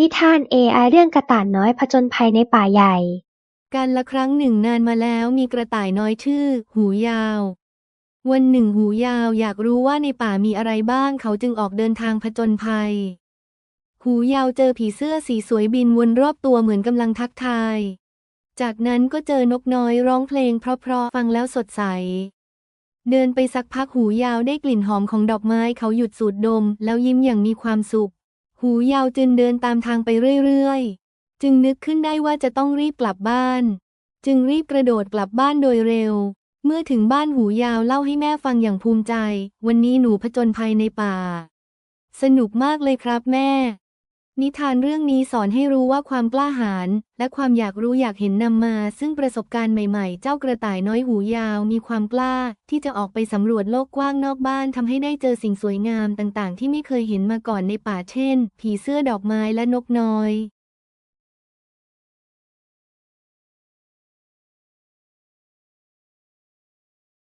นิทาน AI เรื่องกระต่ายน้อยผจญภัยในป่าใหญ่ การละครั้งหนึ่งนานมาแล้วมีกระต่ายน้อยชื่อ หูยาว วันหนึ่งหูยาวอยากรู้ว่าในป่ามีอะไรบ้างเขาจึงออกเดินทางผจญภัย หูยาวเจอผีเสื้อสีสวยบินวนรอบตัวเหมือนกำลังทักทาย จากนั้นก็เจอนกน้อยร้องเพลงเพราะๆฟังแล้วสดใส เดินไปสักพักหูยาวได้กลิ่นหอมของดอกไม้เขาหยุดสูดดม แล้วยิ้มอย่างมีความสุข หูยาวจึงเดินตามทางไปเรื่อยๆ จึงนึกขึ้นได้ว่าจะต้องรีบกลับบ้าน จึงรีบกระโดดกลับบ้านโดยเร็ว เมื่อถึงบ้านหูยาวเล่าให้แม่ฟังอย่างภูมิใจ วันนี้หนูผจญภัยในป่า สนุกมากเลยครับแม่ นิทานเรื่องนี้สอนให้รู้ว่าความกล้าหาญและความอยากรู้อยากเห็นนำมา ซึ่งประสบการณ์ใหม่ๆ เจ้ากระต่ายน้อยหูยาวมีความกล้า ที่จะออกไปสำรวจโลกกว้างนอกบ้านทำให้ได้เจอสิ่งสวยงามต่างๆ ที่ไม่เคยเห็นมาก่อนในป่าเช่น ผีเสื้อดอกไม้และนกน้อย